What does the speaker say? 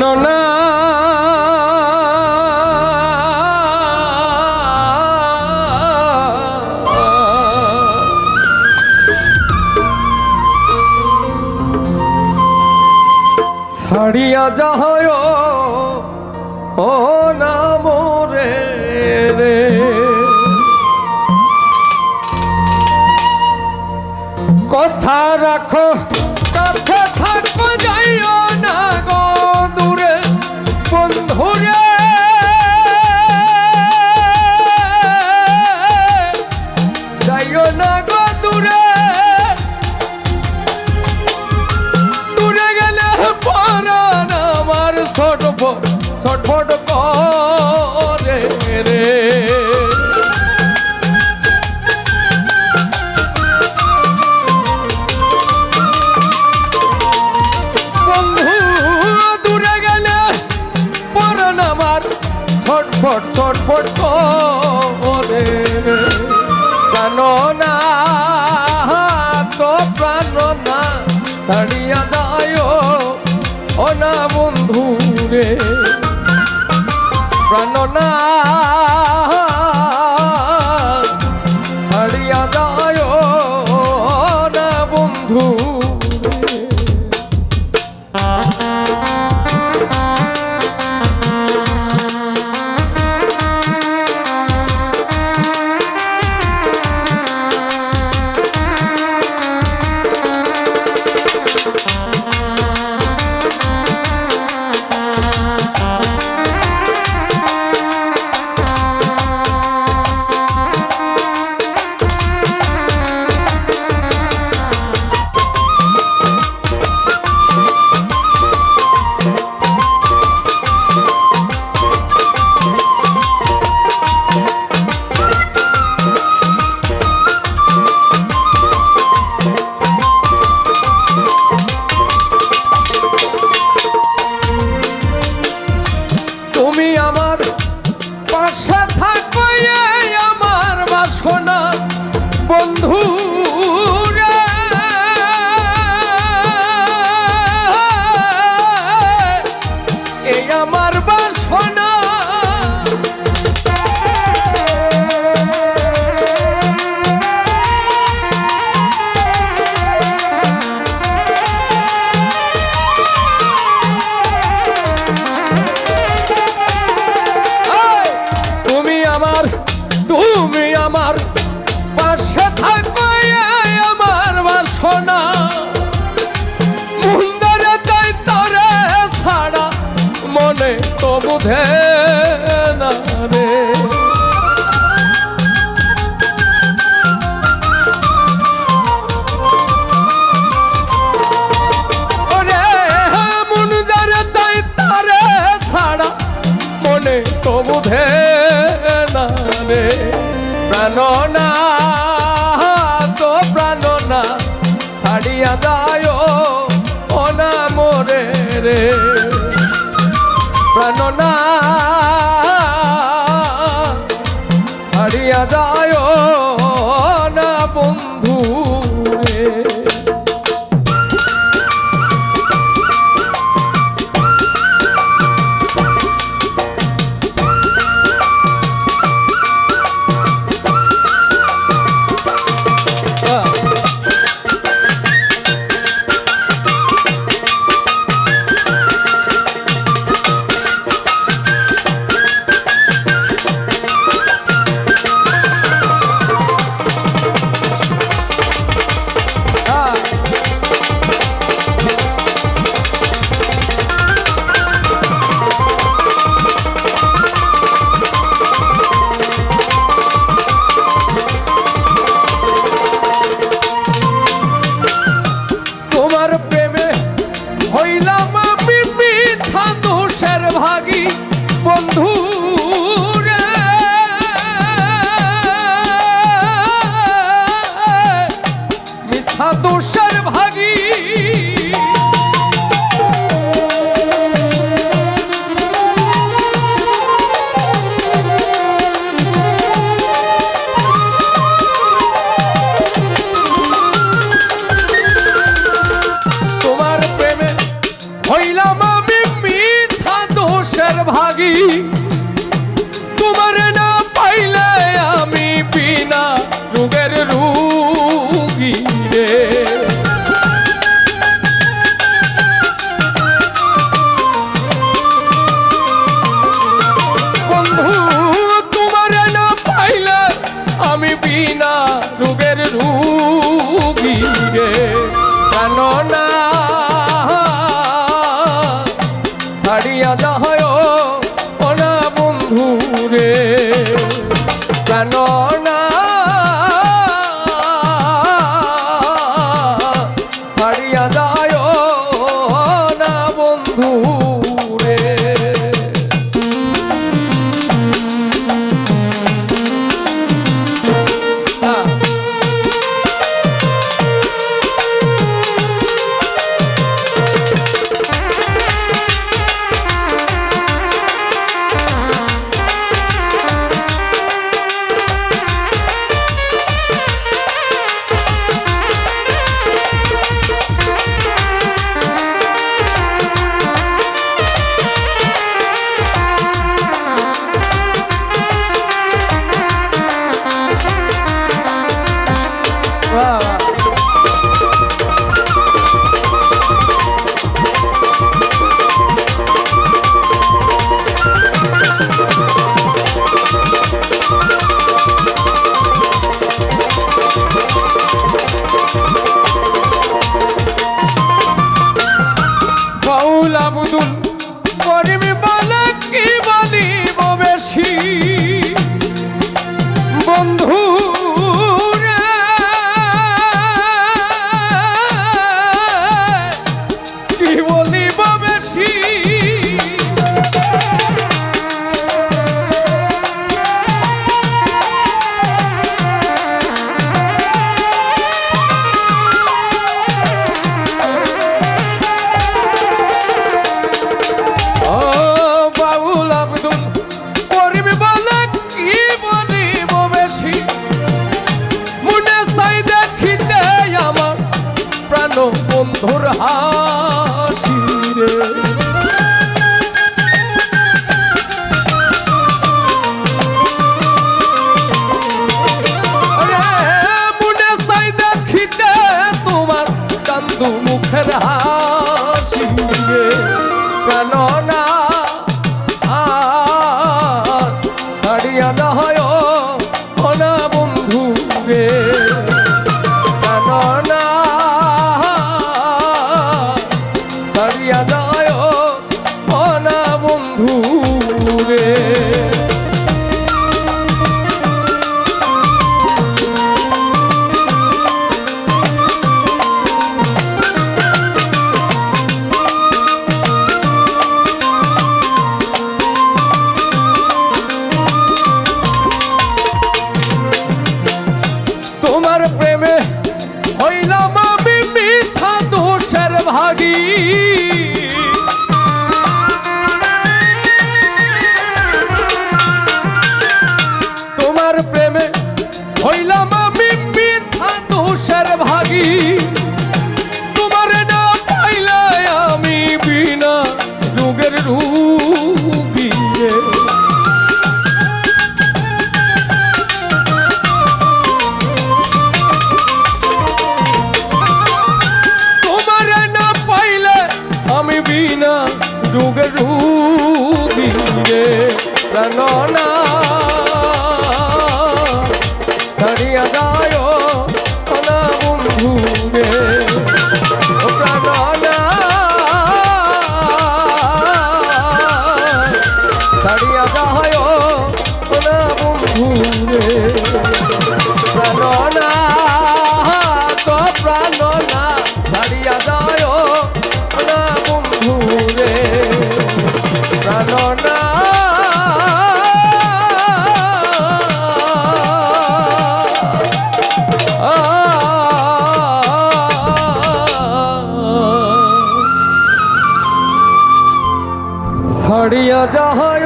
শুনো না। ছাড়িয়া যাহায় ও নাম রে রে। কথা রাখো। ছটফট ছটফট করে জানো না তো প্রাণ না ছাড়িয়া ও না বন্ধু রে। ছাড়িয়া দায়ো ওনা মোরে রে প্রাণনা সাধু I know. প্রেমে হইলাম আমি মিছা দোষের ভাগী। তোমার প্রেমে হইলাম আমি মিছা দোষের ভাগী। बढ़िया जहाँ